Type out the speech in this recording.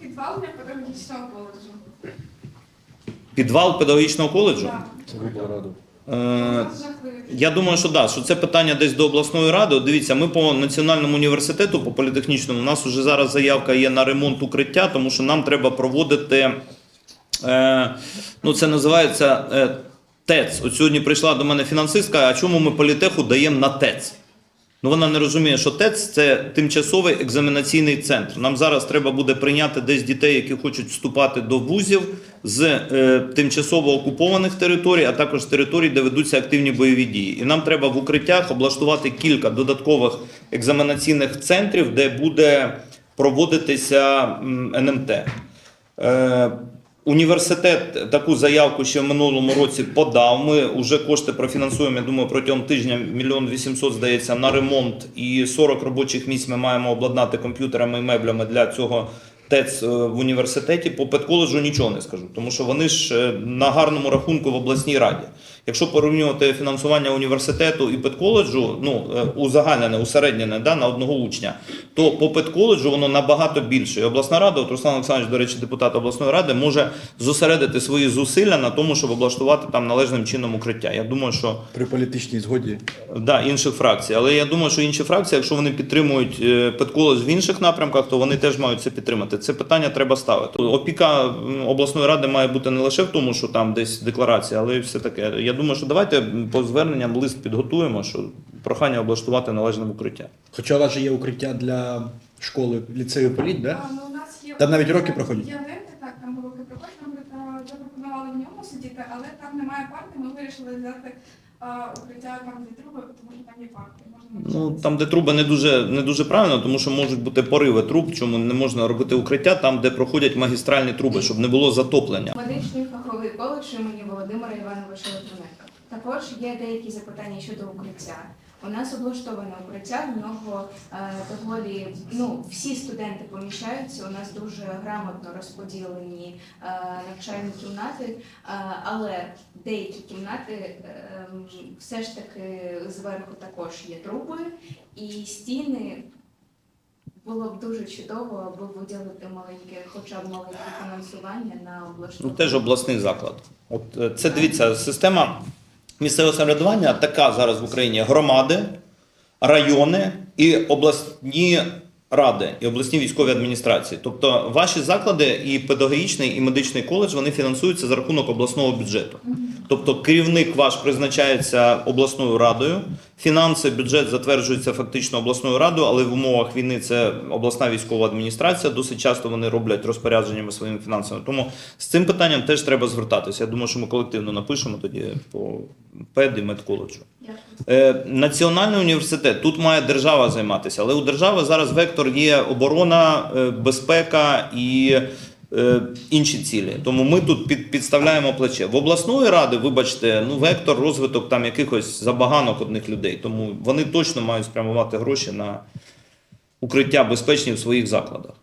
Підвал для педагогічного коледжу. Підвал педагогічного коледжу? Так. Е. Я думаю, що да, що це питання десь до обласної ради. От Дивіться, ми по національному університету, по політехнічному, у нас вже зараз заявка є на ремонт укриття, тому що нам треба проводити. Е, ну, це називається е, ТЕЦ. От сьогодні прийшла до мене фінансистка, а чому ми політеху даємо на ТЕЦ? Ну, вона не розуміє, що ТЕЦ це тимчасовий екзаменаційний центр. Нам зараз треба буде прийняти десь дітей, які хочуть вступати до вузів з е, тимчасово окупованих територій, а також територій, де ведуться активні бойові дії. І нам треба в укриттях облаштувати кілька додаткових екзаменаційних центрів, де буде проводитися НМТ. Е, Університет таку заявку ще в минулому році подав. Ми вже кошти профінансуємо. Я думаю, протягом тижня мільйон вісімсот здається на ремонт і 40 робочих місць ми маємо обладнати комп'ютерами і меблями для цього ТЕЦ е, в університеті. По педколеджу нічого не скажу, тому що вони ж е, на гарному рахунку в обласній раді. Якщо порівнювати фінансування університету і педколеджу, ну е, узагальнене, усереднене да, на одного учня, то по педколеджу воно набагато більше. І обласна рада, от Руслан Олександрович, до речі, депутат обласної ради, може зосередити свої зусилля на тому, щоб облаштувати там належним чином укриття. Я думаю, що При політичній згоді да, інших фракцій. Але я думаю, що інші фракції, якщо вони підтримують педколедж в інших напрямках, то вони теж мають це підтримати. Це питання треба ставити. Опіка обласної ради має бути не лише в тому, що там десь декларація, але й все таке. Я думаю, що давайте по зверненням лист підготуємо, що прохання облаштувати належне укриття. Хоча у вас же є укриття для школи ліцею політ, да? А, ну, у нас є Там навіть роки проходять? Є ленти, так, там уроки проходять. Нам е, запропонували в ньому сидіти, але там немає парти. Ми вирішили взяти а, укриття там де труби, тому що там є парки. Можна Ну там, де труби, не дуже не дуже правильно, тому що можуть бути пориви труб, чому не можна робити укриття там, де проходять магістральні труби, щоб не було затоплення. Медичний фаховий коледж імені Володимира Івановича Литвиненка. Також є деякі запитання щодо укриття. У нас облаштоване укриття, в нього е, доволі ну всі студенти поміщаються. У нас дуже грамотно розподілені е, навчальні кімнати, е, але деякі кімнати е, все ж таки зверху також є труби і стіни. Було б дуже чудово, аби виділити маленьке, хоча б маленьке фінансування на Ну, облаштування. теж обласний заклад. От це дивіться, система місцевого самоврядування така зараз в Україні: громади, райони і обласні ради, і обласні військові адміністрації. Тобто ваші заклади, і педагогічний, і медичний коледж вони фінансуються за рахунок обласного бюджету. Тобто керівник ваш призначається обласною радою. Фінанси, бюджет затверджується фактично обласною радою, але в умовах війни це обласна військова адміністрація. Досить часто вони роблять розпорядженнями своїми фінансами. Тому з цим питанням теж треба звертатися. Я думаю, що ми колективно напишемо тоді по пед і медколеджу. Е, Національний університет тут має держава займатися, але у держави зараз вектор є оборона, е, безпека і інші цілі. Тому ми тут під, підставляємо плече. В обласної ради, вибачте, ну вектор розвиток там якихось забаганок одних людей. Тому вони точно мають спрямувати гроші на укриття безпечні в своїх закладах.